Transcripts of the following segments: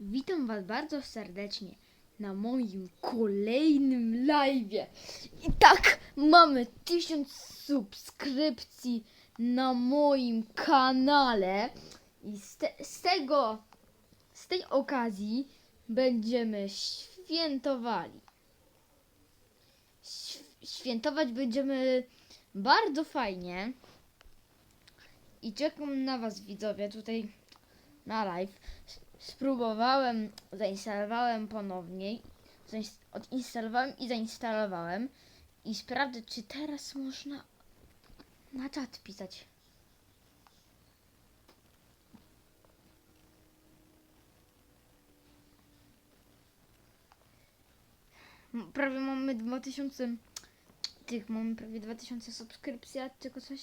Witam Was bardzo serdecznie na moim kolejnym live'ie. I tak, mamy 1000 subskrypcji na moim kanale. I z, te, z tego, z tej okazji będziemy świętowali. Świętować będziemy bardzo fajnie. I czekam na Was, widzowie, tutaj na live. Spróbowałem, zainstalowałem ponownie. Odinstalowałem i zainstalowałem. I sprawdzę, czy teraz można na czat pisać. Prawie mamy 2000 tych, mamy prawie 2000 subskrypcji, a tylko coś,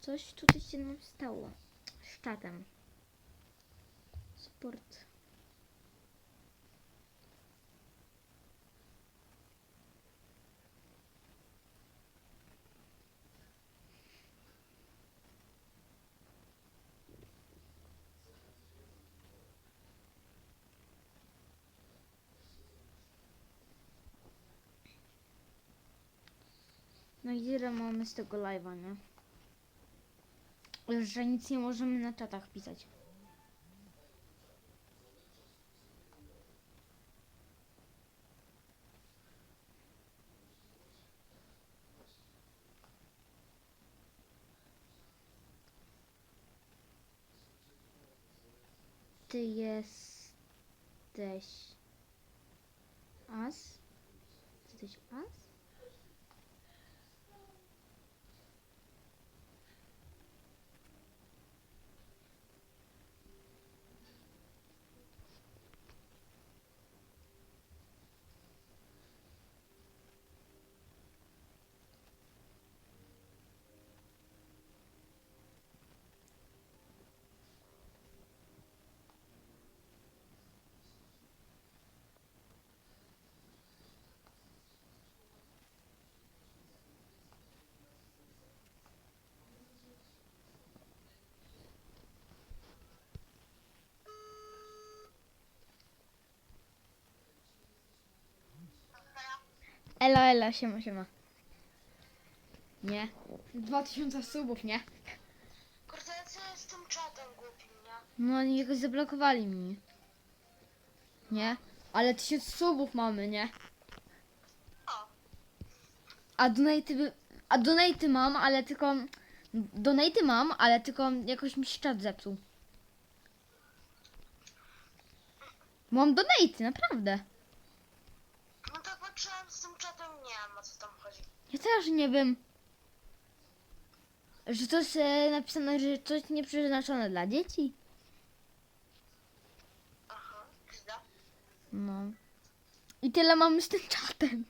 coś tutaj się nam stało z czatem. Sport. No i ile mamy z tego live'a, nie? Że nic nie możemy na czatach pisać. Ty jesteś as? Jesteś as? Ela, ela, siema, siema. Nie. 2000 subów, nie? Kurde, co jest z tym czatem głupim, nie? No oni jakoś zablokowali mi. Nie? Ale 1000 subów mamy, nie? A donaty, by- a donaty mam, ale tylko... Donaty mam, ale tylko jakoś mi się czat zepsuł. Mam donaty, naprawdę. no to patrzyłem z tym czatem, nie wiem o co tam chodzi. Ja też nie wiem. Że to jest e, napisane, że coś nieprzeznaczone dla dzieci. Aha. No. I tyle mamy z tym czatem.